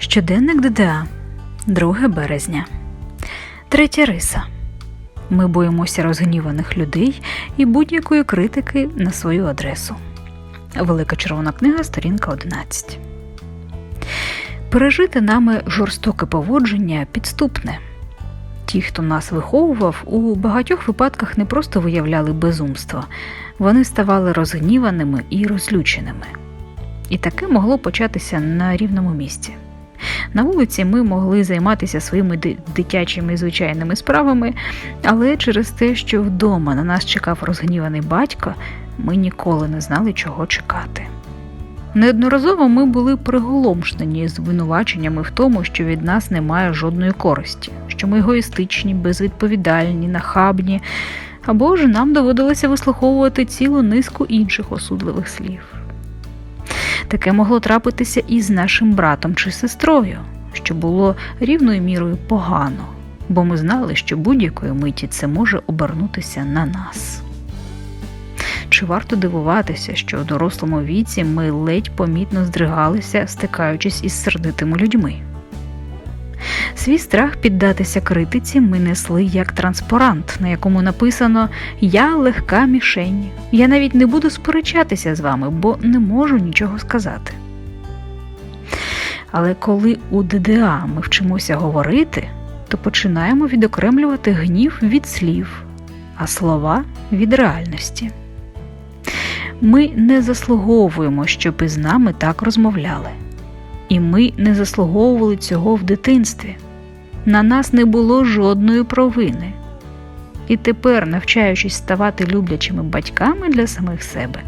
Щоденник ДДА, 2 березня. Третя риса. Ми боїмося розгніваних людей і будь-якої критики на свою адресу. Велика червона книга, сторінка 11. Пережити нами жорстоке поводження підступне. Ті, хто нас виховував, у багатьох випадках не просто виявляли безумство, вони ставали розгніваними і розлюченими. І таке могло початися на рівному місці. На вулиці ми могли займатися своїми ди- дитячими звичайними справами, але через те, що вдома на нас чекав розгніваний батько, ми ніколи не знали, чого чекати. Неодноразово ми були приголомшені звинуваченнями в тому, що від нас немає жодної користі, що ми егоїстичні, безвідповідальні, нахабні, або ж нам доводилося вислуховувати цілу низку інших осудливих слів. Таке могло трапитися і з нашим братом чи сестрою, що було рівною мірою погано, бо ми знали, що будь-якої миті це може обернутися на нас. Чи варто дивуватися, що у дорослому віці ми ледь помітно здригалися, стикаючись із сердитими людьми? Свій страх піддатися критиці ми несли як транспарант, на якому написано Я легка мішень. Я навіть не буду сперечатися з вами, бо не можу нічого сказати. Але коли у ДДА ми вчимося говорити, то починаємо відокремлювати гнів від слів, а слова від реальності. Ми не заслуговуємо, щоб із нами так розмовляли. І ми не заслуговували цього в дитинстві. На нас не було жодної провини. І тепер, навчаючись ставати люблячими батьками для самих себе,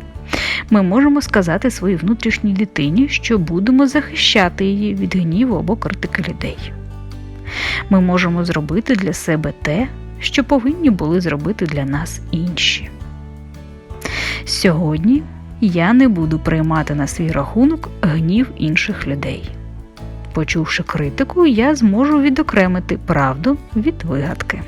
ми можемо сказати своїй внутрішній дитині, що будемо захищати її від гніву або критики людей. Ми можемо зробити для себе те, що повинні були зробити для нас інші. Сьогодні я не буду приймати на свій рахунок гнів інших людей. Почувши критику, я зможу відокремити правду від вигадки.